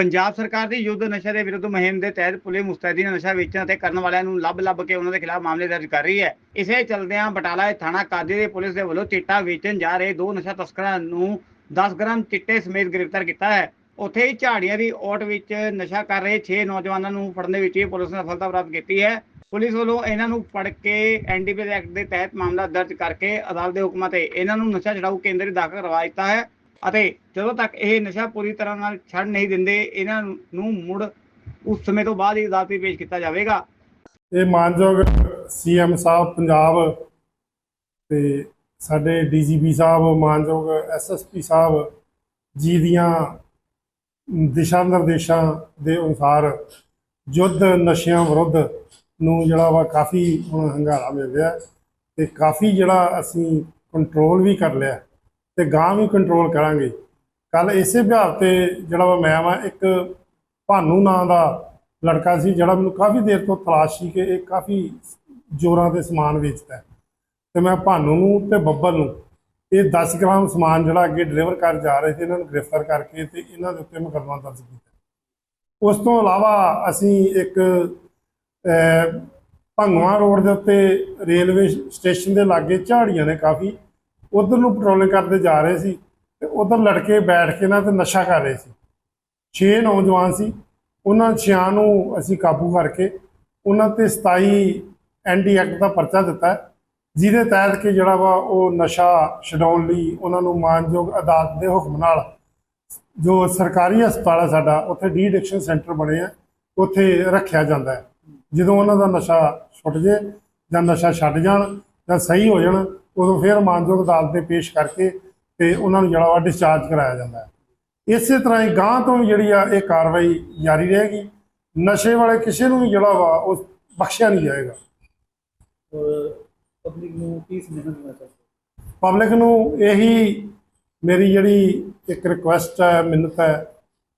ਪੰਜਾਬ ਸਰਕਾਰ ਦੀ ਯੁੱਧ ਨਸ਼ਾ ਦੇ ਵਿਰੁੱਧ ਮੁਹਿੰਮ ਦੇ ਤਹਿਤ ਪੁਲਿਸ ਮੁਸਤੈਦੀ ਨਾਲ ਨਸ਼ਾ ਵੇਚਣ ਅਤੇ ਕਰਨ ਵਾਲਿਆਂ ਨੂੰ ਲੱਭ-ਲੱਭ ਕੇ ਉਹਨਾਂ ਦੇ ਖਿਲਾਫ ਮਾਮਲੇ ਦਰਜ ਕਰ ਰਹੀ ਹੈ। ਇਸੇ ਚਲਦਿਆਂ ਬਟਾਲਾ ਥਾਣਾ ਕਾਦੀ ਦੇ ਪੁਲਿਸ ਦੇ ਵੱਲੋਂ ਚਿੱਟਾ ਵੇਚਣ ਜਾ ਰਹੇ ਦੋ ਨਸ਼ਾ ਤਸਕਰਾਂ ਨੂੰ 10 ਗ੍ਰਾਮ ਚਿੱਟੇ ਸਮੇਤ ਗ੍ਰਿਫਤਾਰ ਕੀਤਾ ਹੈ। ਉੱਥੇ ਹੀ ਝਾੜੀਆਂ ਦੀ ਓਟ ਵਿੱਚ ਨਸ਼ਾ ਕਰ ਰਹੇ 6 ਨੌਜਵਾਨਾਂ ਨੂੰ ਫੜਨ ਦੇ ਵਿੱਚ ਵੀ ਪੁਲਿਸ ਨੇ ਸਫਲਤਾ ਪ੍ਰਾਪਤ ਕੀਤੀ ਹੈ। ਪੁਲਿਸ ਵੱਲੋਂ ਇਹਨਾਂ ਨੂੰ ਫੜ ਕੇ ਐਨਡੀਪੀਐਸ ਐਕਟ ਦੇ ਤਹਿਤ ਮਾਮਲਾ ਦਰਜ ਕਰਕੇ ਅਦਾਲਤ ਦੇ ਹੁਕਮਾਂ ਤੇ ਇਹਨਾਂ ਨੂੰ ਨਸ਼ਾ ਛਡਾਊ ਕੇਂਦਰ ਦਾਖਲ ਕਰਵਾ ਦਿੱਤਾ ਹੈ। ਅਤੇ ਜਦੋਂ ਤੱਕ ਇਹ ਨਸ਼ਾ ਪੂਰੀ ਤਰ੍ਹਾਂ ਨਾਲ ਛੱਡ ਨਹੀਂ ਦਿੰਦੇ, ਇਹਨਾਂ ਨੂੰ ਮੁੜ ਉਸ ਸਮੇਂ ਤੋਂ ਬਾਅਦ ਹੀ ਅਦਾਲਤ ਵਿੱਚ ਪੇਸ਼ ਕੀਤਾ ਜਾਵੇਗਾ। ਇਹ ਮਾਨਯੋਗ ਸੀਐਮ ਸਾਹਿਬ ਪੰਜਾਬ ਤੇ ਸਾਡੇ ਡੀਜੀਪੀ ਸਾਹਿਬ, ਮਾਨਯੋਗ ਐਸਐਸਪੀ ਸਾਹਿਬ ਜੀ ਦੀਆਂ ਦਿਸ਼ਾ ਨਿਰਦੇਸ਼ਾਂ ਦੇ ਅਨੁਸਾਰ ਯੁੱਧ ਨਸ਼ਿਆਂ ਵਿਰੁੱਧ ਨੂੰ ਜਿਹੜਾ ਵਾ ਕਾਫੀ ਹੁਣ ਹੰਗਾਰਾ ਮਿਲ ਰਿਹਾ ਤੇ ਕਾਫੀ ਜਿਹੜਾ ਅਸੀਂ ਕੰਟਰੋਲ ਵੀ ਕਰ ਲਿਆ ਤੇ ਗਾਂ ਵੀ ਕੰਟਰੋਲ ਕਰਾਂਗੇ। ਕੱਲ ਇਸੇ ਵਿਹਾਰ ਤੇ ਜਿਹੜਾ ਵਾ ਮੈਂ ਵਾ ਇੱਕ ਭਾਨੂ ਨਾਂ ਦਾ ਲੜਕਾ ਸੀ ਜਿਹੜਾ ਮੈਨੂੰ ਕਾਫੀ ਦੇਰ ਤੋਂ ਤਲਾਸ਼ ਸੀ ਕਿ ਇਹ ਕਾਫੀ ਜੋਰਾਂ ਤੇ ਸਮਾਨ ਵੇਚਦਾ ਹੈ। ਤੇ ਮੈਂ ਭਾਨੂ ਨੂੰ ਤੇ ਬੱਬਲ ਨੂੰ ਇਹ 10 ਗ੍ਰਾਮ ਸਮਾਨ ਜਿਹੜਾ ਅੱਗੇ ਡਿਲੀਵਰ ਕਰ ਜਾ ਰਹੇ ਸੀ ਇਹਨਾਂ ਨੂੰ ਗ੍ਰਿਫਤਾਰ ਕਰਕੇ ਤੇ ਇਹਨਾਂ ਦੇ ਉੱਤੇ ਮੁਕੱਦਮਾ ਦਰਜ ਕੀਤਾ। ਉਸ ਤੋਂ ਇਲਾਵਾ ਅਸੀਂ ਇੱਕ ਅਹ, ਭੰਗਵਾ ਰੋਡ ਦੇ ਉੱਤੇ ਰੇਲਵੇ ਸਟੇਸ਼ਨ ਦੇ ਲਾਗੇ ਝਾੜੀਆਂ ਨੇ ਕਾਫੀ ਉਧਰ ਨੂੰ ਪੈਟਰੋਲਿੰਗ ਕਰਦੇ ਜਾ ਰਹੇ ਸੀ ਤੇ ਉਧਰ ਲੜਕੇ ਬੈਠ ਕੇ ਨਾ ਤੇ ਨਸ਼ਾ ਕਰ ਰਹੇ ਸੀ। ਛੇ ਨੌਜਵਾਨ ਸੀ। ਉਹਨਾਂ ਛਿਆਂ ਨੂੰ ਅਸੀਂ ਕਾਬੂ ਕਰਕੇ ਉਹਨਾਂ ਤੇ 27 ਐਨਡੀ ਐਕਟ ਦਾ ਪਰਚਾ ਦਿੱਤਾ ਜਿਹਦੇ ਤਹਿਤ ਕਿ ਜਿਹੜਾ ਵਾ ਉਹ ਨਸ਼ਾ ਛਡਾਉਣ ਲਈ ਉਹਨਾਂ ਨੂੰ ਮਾਨਯੋਗ ਅਦਾਲਤ ਦੇ ਹੁਕਮ ਨਾਲ ਜੋ ਸਰਕਾਰੀ ਹਸਪਤਾਲ ਹੈ ਸਾਡਾ, ਉੱਥੇ ਡੀ ਐਡਿਕਸ਼ਨ ਸੈਂਟਰ ਬਣੇ ਆ, ਉੱਥੇ ਰੱਖਿਆ ਜਾਂਦਾ ਹੈ। ਜਦੋਂ ਉਹਨਾਂ ਦਾ ਨਸ਼ਾ ਛੁੱਟ ਜੇ ਜਾਂ ਨਸ਼ਾ ਛੱਡ ਜਾਣ ਜਾਂ ਸਹੀ ਹੋ ਜਾਣ ਉਦੋਂ ਫਿਰ ਮਾਨਯੋਗ ਅਦਾਲਤ ਦੇ ਪੇਸ਼ ਕਰਕੇ ਤੇ ਉਹਨਾਂ ਨੂੰ ਜਿਹੜਾ ਵਾ ਡਿਸਚਾਰਜ ਕਰਾਇਆ ਜਾਂਦਾ ਹੈ। ਇਸੇ ਤਰ੍ਹਾਂ ਹੀ ਗਾਂ ਤੋਂ ਜਿਹੜੀ ਆ ਇਹ ਕਾਰਵਾਈ ਜਾਰੀ ਰਹੇਗੀ। ਨਸ਼ੇ ਵਾਲੇ ਕਿਸੇ ਨੂੰ ਵੀ ਜਿਹੜਾ ਵਾ ਉਹ ਬਖਸ਼ਿਆ ਨਹੀਂ ਜਾਏਗਾ। ਪਬਲਿਕ ਨੂੰ ਕੀ ਸੁਨੇਹਾ ਦੇਣਾ ਚਾਹੁੰਦੇ ਪਬਲਿਕ ਨੂੰ ਇਹੀ ਮੇਰੀ ਜਿਹੜੀ ਇੱਕ ਰਿਕੁਐਸਟ ਹੈ ਮਿੰਨਤ ਹੈ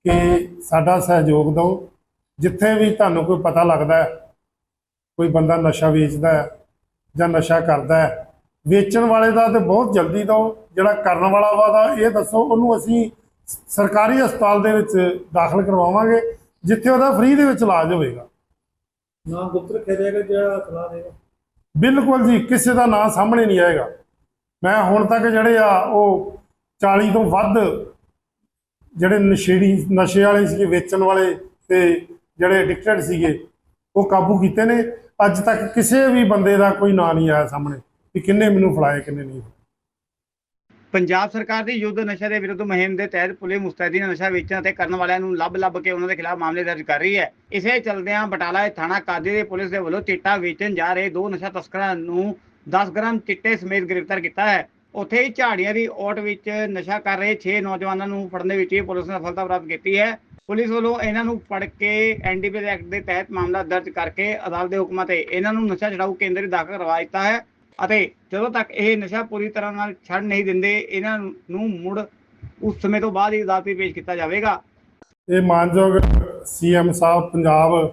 ਕਿ ਸਾਡਾ ਸਹਿਯੋਗ ਦਿਓ। ਜਿੱਥੇ ਵੀ ਤੁਹਾਨੂੰ ਕੋਈ ਪਤਾ ਲੱਗਦਾ ਹੈ ਕੋਈ ਬੰਦਾ ਨਸ਼ਾ ਵੇਚਦਾ ਹੈ ਜਾਂ ਨਸ਼ਾ ਕਰਦਾ ਹੈ ਵੇਚਣ ਵਾਲੇ ਦਾ ਤੇ ਬਹੁਤ ਜਲਦੀ ਦਿਓ ਜਿਹੜਾ ਕਰਨ ਵਾਲਾ ਵਾ ਦਾ ਇਹ ਦੱਸੋ ਉਹਨੂੰ ਅਸੀਂ ਸਰਕਾਰੀ ਹਸਪਤਾਲ ਦੇ ਵਿੱਚ ਦਾਖਲ ਕਰਵਾਵਾਂਗੇ ਜਿੱਥੇ ਉਹਦਾ ਫ੍ਰੀ ਦੇ ਵਿੱਚ ਇਲਾਜ ਹੋਵੇਗਾ ਨਾ ਗੁਪਤ ਰੱਖਿਆ ਜਾਏਗਾ ਜਿਹੜਾ ਸਲਾਹ ਦੇਗਾ? ਬਿਲਕੁਲ ਜੀ ਕਿਸੇ ਦਾ ਨਾਂ ਸਾਹਮਣੇ ਨਹੀਂ ਆਏਗਾ। ਮੈਂ ਹੁਣ ਤੱਕ ਜਿਹੜੇ ਆ ਉਹ 40 ਤੋਂ ਵੱਧ ਜਿਹੜੇ ਨਸ਼ੇੜੀ ਨਸ਼ੇ ਵਾਲੇ ਸੀਗੇ ਵੇਚਣ ਵਾਲੇ ਤੇ ਜਿਹੜੇ ਐਡਿਕਟਡ ਸੀਗੇ ਉਹ ਕਾਬੂ ਕੀਤੇ ਨੇ। ਅੱਜ ਤੱਕ ਕਿਸੇ ਵੀ ਬੰਦੇ ਦਾ ਕੋਈ ਨਾਂ ਨਹੀਂ ਆਇਆ ਸਾਹਮਣੇ। ਕਿ ਕਿੰਨੇ ਮੈਨੂੰ ਫੜਾਏ, ਕਿੰਨੇ ਨਹੀਂ। ਪੰਜਾਬ ਸਰਕਾਰ ਦੀ ਯੁੱਧ ਨਸ਼ਾ ਦੇ ਵਿਰੁੱਧ ਮੁਹਿੰਮ ਦੇ ਤਹਿਤ ਪੁਲਿਸ ਮੁਸਤੈਦੀ ਨਾਲ ਨਸ਼ਾ ਵੇਚਣ ਅਤੇ ਕਰਨ ਵਾਲਿਆਂ ਨੂੰ ਲੱਭ-ਲੱਭ ਕੇ ਉਹਨਾਂ ਦੇ ਖਿਲਾਫ ਮਾਮਲੇ ਦਰਜ ਕਰ ਰਹੀ ਹੈ। ਇਸੇ ਚਲਦਿਆਂ ਬਟਾਲਾ ਥਾਣਾ ਕਾਦੀ ਦੇ ਪੁਲਿਸ ਦੇ ਵੱਲੋਂ ਚਿੱਟਾ ਵੇਚਣ ਜਾ ਰਹੇ ਦੋ ਨਸ਼ਾ ਤਸਕਰਾਂ ਨੂੰ 10 ਗ੍ਰਾਮ ਚਿੱਟੇ ਸਮੇਤ ਗ੍ਰਿਫਤਾਰ ਕੀਤਾ ਹੈ। ਉੱਥੇ ਹੀ ਝਾੜੀਆਂ ਦੀ ਓਟ ਵਿੱਚ ਨਸ਼ਾ ਕਰ ਰਹੇ 6 ਨੌਜਵਾਨਾਂ ਨੂੰ ਫੜਨ ਦੇ ਵਿੱਚ ਪੁਲਿਸ ਨੇ ਸਫਲਤਾ ਪ੍ਰਾਪਤ ਕੀਤੀ ਹੈ। ਪੁਲਿਸ ਵੱਲੋਂ ਇਹਨਾਂ ਨੂੰ ਫੜ ਕੇ ਐਨਡੀਪੀਐਸ ਐਕਟ ਦੇ ਤਹਿਤ ਮਾਮਲਾ ਦਰਜ ਕਰਕੇ ਅਦਾਲਤ ਦੇ ਹੁਕਮਾਂ ਤੇ ਇਹਨਾਂ ਨੂੰ ਨਸ਼ਾ ਛਡਾਊ ਕੇਂਦਰ ਦਾਖਲ ਕਰਵਾ ਦਿੱਤਾ ਹੈ। ਅਤੇ ਜਦੋਂ ਤੱਕ ਇਹ ਨਸ਼ਾ ਪੂਰੀ ਤਰ੍ਹਾਂ ਨਾਲ ਛੱਡ ਨਹੀਂ ਦਿੰਦੇ, ਇਹਨਾਂ ਨੂੰ ਮੁੜ ਉਸ ਸਮੇਂ ਤੋਂ ਬਾਅਦ ਹੀ ਅਦਾਲਤ ਵਿੱਚ ਪੇਸ਼ ਕੀਤਾ ਜਾਵੇਗਾ। ਇਹ ਮਾਨਯੋਗ ਸੀਐਮ ਸਾਹਿਬ ਪੰਜਾਬ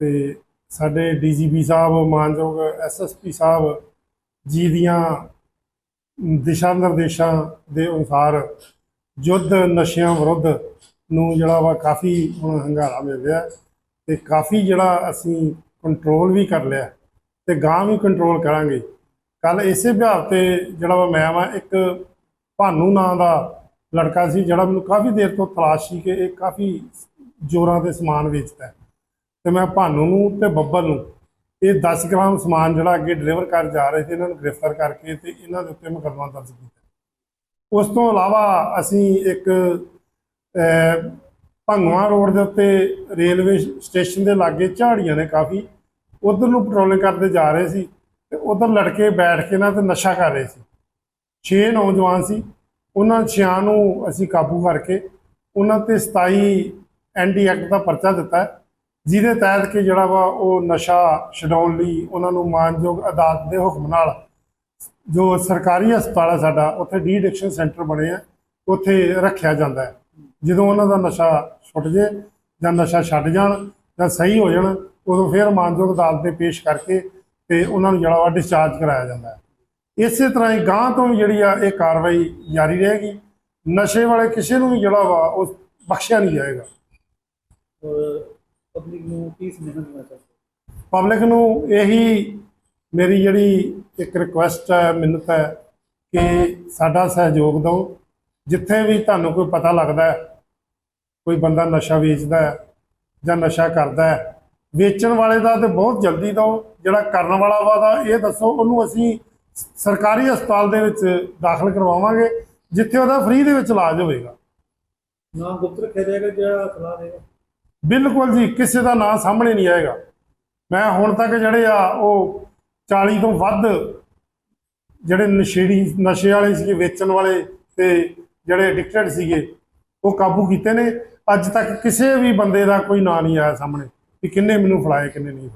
ਤੇ ਸਾਡੇ ਡੀਜੀਪੀ ਸਾਹਿਬ, ਮਾਨਯੋਗ ਐਸਐਸਪੀ ਸਾਹਿਬ ਜੀ ਦੀਆਂ ਦਿਸ਼ਾ ਨਿਰਦੇਸ਼ਾਂ ਦੇ ਅਨੁਸਾਰ ਯੁੱਧ ਨਸ਼ਿਆਂ ਵਿਰੁੱਧ ਨੂੰ ਜਿਹੜਾ ਵਾ ਕਾਫੀ ਹੁਣ ਹੰਗਾਰਾ ਮਿਲ ਰਿਹਾ ਤੇ ਕਾਫੀ ਜਿਹੜਾ ਅਸੀਂ ਕੰਟਰੋਲ ਵੀ ਕਰ ਲਿਆ ਤੇ ਗਾਂ ਵੀ ਕੰਟਰੋਲ ਕਰਾਂਗੇ। ਕੱਲ ਇਸੇ ਵਿਹਾਰ ਤੇ ਜਿਹੜਾ ਵਾ ਮੈਂ ਵਾ ਇੱਕ ਭਾਨੂ ਨਾਂ ਦਾ ਲੜਕਾ ਸੀ ਜਿਹੜਾ ਮੈਨੂੰ ਕਾਫੀ ਦੇਰ ਤੋਂ ਤਲਾਸ਼ ਸੀ ਕਿ ਇਹ ਕਾਫੀ ਜੋਰਾਂ ਤੇ ਸਮਾਨ ਵੇਚਦਾ ਹੈ। ਤੇ ਮੈਂ ਭਾਨੂ ਨੂੰ ਤੇ ਬੱਬਲ ਨੂੰ ਇਹ 10 ਗ੍ਰਾਮ ਸਮਾਨ ਜਿਹੜਾ ਅੱਗੇ ਡਿਲੀਵਰ ਕਰ ਜਾ ਰਹੇ ਸੀ ਇਹਨਾਂ ਨੂੰ ਗ੍ਰਿਫਤਾਰ ਕਰਕੇ ਤੇ ਇਹਨਾਂ ਦੇ ਉੱਤੇ ਮੁਕੱਦਮਾ ਦਰਜ ਕੀਤਾ। ਉਸ ਤੋਂ ਇਲਾਵਾ ਅਸੀਂ ਇੱਕ ਅਹ, ਭੰਗਵਾ ਰੋਡ ਦੇ ਉੱਤੇ ਰੇਲਵੇ ਸਟੇਸ਼ਨ ਦੇ ਲਾਗੇ ਝਾੜੀਆਂ ਨੇ ਕਾਫੀ ਉਧਰ ਨੂੰ ਪੈਟਰੋਲਿੰਗ ਕਰਦੇ ਜਾ ਰਹੇ ਸੀ ਤੇ ਉਧਰ ਲੜਕੇ ਬੈਠ ਕੇ ਨਾ ਤੇ ਨਸ਼ਾ ਕਰ ਰਹੇ ਸੀ। ਛੇ ਨੌਜਵਾਨ ਸੀ। ਉਹਨਾਂ ਛਿਆਂ ਨੂੰ ਅਸੀਂ ਕਾਬੂ ਕਰਕੇ ਉਹਨਾਂ ਤੇ 27 ਐਨਡੀ ਐਕਟ ਦਾ ਪਰਚਾ ਦਿੱਤਾ ਜਿਹਦੇ ਤਹਿਤ ਕਿ ਜਿਹੜਾ ਵਾ ਉਹ ਨਸ਼ਾ ਛਡਾਉਣ ਲਈ ਉਹਨਾਂ ਨੂੰ ਮਾਨਯੋਗ ਅਦਾਲਤ ਦੇ ਹੁਕਮ ਨਾਲ ਜੋ ਸਰਕਾਰੀ ਹਸਪਤਾਲ ਹੈ ਸਾਡਾ, ਉੱਥੇ ਡੀ ਐਡਿਕਸ਼ਨ ਸੈਂਟਰ ਬਣੇ ਆ, ਉੱਥੇ ਰੱਖਿਆ ਜਾਂਦਾ ਹੈ। ਜਦੋਂ ਉਹਨਾਂ ਦਾ ਨਸ਼ਾ ਛੁੱਟ ਜੇ ਜਾਂ ਨਸ਼ਾ ਛੱਡ ਜਾਣ ਜਾਂ ਸਹੀ ਹੋ ਜਾਣ ਉਦੋਂ ਫਿਰ ਮਾਨਯੋਗ ਅਦਾਲਤ ਦੇ ਪੇਸ਼ ਕਰਕੇ ਤੇ ਉਹਨਾਂ ਨੂੰ ਜਿਹੜਾ ਵਾ ਡਿਸਚਾਰਜ ਕਰਾਇਆ ਜਾਂਦਾ ਹੈ। ਇਸੇ ਤਰ੍ਹਾਂ ਹੀ ਗਾਂ ਤੋਂ ਵੀ ਜਿਹੜੀ ਆ ਇਹ ਕਾਰਵਾਈ ਜਾਰੀ ਰਹੇਗੀ। ਨਸ਼ੇ ਵਾਲੇ ਕਿਸੇ ਨੂੰ ਵੀ ਜਿਹੜਾ ਵਾ ਉਹ ਬਖਸ਼ਿਆ ਨਹੀਂ ਜਾਏਗਾ। ਪਬਲਿਕ ਨੂੰ ਕੀ ਸੁਨੇਹਾ ਦੇਣਾ ਚਾਹੁੰਦੇ ਹੋ? ਪਬਲਿਕ ਨੂੰ ਇਹੀ ਮੇਰੀ ਜਿਹੜੀ ਇੱਕ ਰਿਕੁਐਸਟ ਹੈ ਮਿੰਨਤ ਹੈ ਕਿ ਸਾਡਾ ਸਹਿਯੋਗ ਦਿਓ। ਜਿੱਥੇ ਵੀ ਤੁਹਾਨੂੰ ਕੋਈ ਪਤਾ ਲੱਗਦਾ ਹੈ ਕੋਈ ਬੰਦਾ ਨਸ਼ਾ ਵੇਚਦਾ ਹੈ ਜਾਂ ਨਸ਼ਾ ਕਰਦਾ ਹੈ ਵੇਚਣ ਵਾਲੇ ਦਾ ਤੇ ਬਹੁਤ ਜਲਦੀ ਦਿਓ ਜਿਹੜਾ ਕਰਨ ਵਾਲਾ ਵਾ ਦਾ ਇਹ ਦੱਸੋ ਉਹਨੂੰ ਅਸੀਂ ਸਰਕਾਰੀ ਹਸਪਤਾਲ ਦੇ ਵਿੱਚ ਦਾਖਲ ਕਰਵਾਵਾਂਗੇ ਜਿੱਥੇ ਉਹਦਾ ਫ੍ਰੀ ਦੇ ਵਿੱਚ ਇਲਾਜ ਹੋਵੇਗਾ ਨਾ ਗੁਪਤ ਰੱਖਿਆ ਜਾਏਗਾ ਜਿਹੜਾ ਸਲਾਹ ਦੇਗਾ ਬਿਲਕੁਲ ਜੀ ਕਿਸੇ ਦਾ ਨਾਂ ਸਾਹਮਣੇ ਨਹੀਂ ਆਏਗਾ। ਮੈਂ ਹੁਣ ਤੱਕ ਜਿਹੜੇ ਆ ਉਹ 40 ਤੋਂ ਵੱਧ ਜਿਹੜੇ ਨਸ਼ੇੜੀ ਨਸ਼ੇ ਵਾਲੇ ਸੀਗੇ ਵੇਚਣ ਵਾਲੇ ਤੇ ਜਿਹੜੇ ਐਡਿਕਟਡ ਸੀਗੇ ਉਹ ਕਾਬੂ ਕੀਤੇ ਨੇ। ਅੱਜ ਤੱਕ ਕਿਸੇ ਵੀ ਬੰਦੇ ਦਾ ਕੋਈ ਨਾਂ ਨਹੀਂ ਆਇਆ ਸਾਹਮਣੇ। ਵੀ ਕਿੰਨੇ ਮੈਨੂੰ ਫੜਾਏ ਕਿੰਨੇ ਨਹੀਂ।